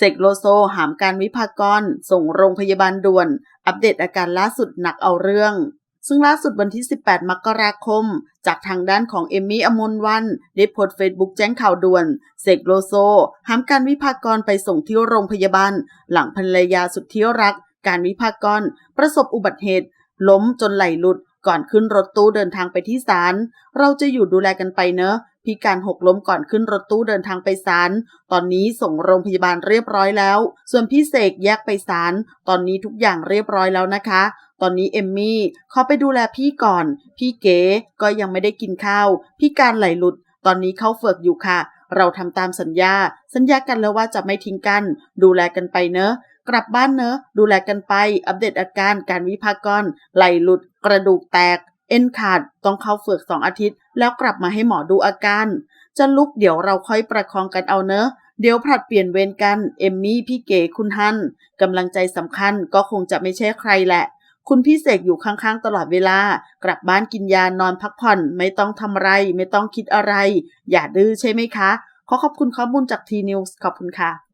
เสกโลโซหามการวิพากร ส่งโรงพยาบาลด่วน อัปเดตอาการล่าสุดหนักเอาเรื่อง ซึ่งล่าสุดวันที่ 18 มกราคม จากทางด้านของเอมมี่อมนวัน ได้โพสต์เฟซบุ๊กแจ้งข่าวด่วน เสกโลโซหามการวิพากรไปส่งที่โรงพยาบาล หลังภรรยาสุดที่รัก การวิพากร ประสบอุบัติเหตุ ล้มจนไหลหลุดก่อนขึ้นรถตู้เดินทางไปที่ศาล เราจะอยู่ดูแลกันไปเนอะ พิการหกล้มก่อนขึ้นรถตู้เดินทางไปศาล ตอนนี้ส่งโรงพยาบาลเรียบร้อยแล้ว ส่วนพี่เสกแยกไปศาล ตอนนี้ทุกอย่างเรียบร้อยแล้วนะคะ ตอนนี้เอมมี่ขอไปดูแลพี่ก่อน พี่เก๋ก็ยังไม่ได้กินข้าว พี่การไหลหลุด ตอนนี้เข้าเฝือกอยู่ค่ะ เราทำตามสัญญา สัญญากันแล้วว่าจะไม่ทิ้งกัน ดูแลกันไปเนอะกลับบ้านเนอะ ดูแลกันไป อัปเดตอาการการวิพากรไหลหลุด กระดูกแตก เอ็นขาด ต้องเข้าเฝือกสองอาทิตย์ แล้วกลับมาให้หมอดูอาการ จะลุกเดี๋ยวเราค่อยประคองกันเอาเนอะเดี๋ยวผลัดเปลี่ยนเวรกัน เอมมี่พี่เก๋คุณฮันกำลังใจสำคัญก็คงจะไม่ใช่ใครแหละ คุณพี่เสกอยู่ข้างๆ ตลอดเวลา กลับบ้านกินยานอนพักผ่อน ไม่ต้องทำอะไร ไม่ต้องคิดอะไร อย่าดื้อใช่ไหมคะ ขอขอบคุณข้อมูลจากทีนิวส์ขอบคุณค่ะ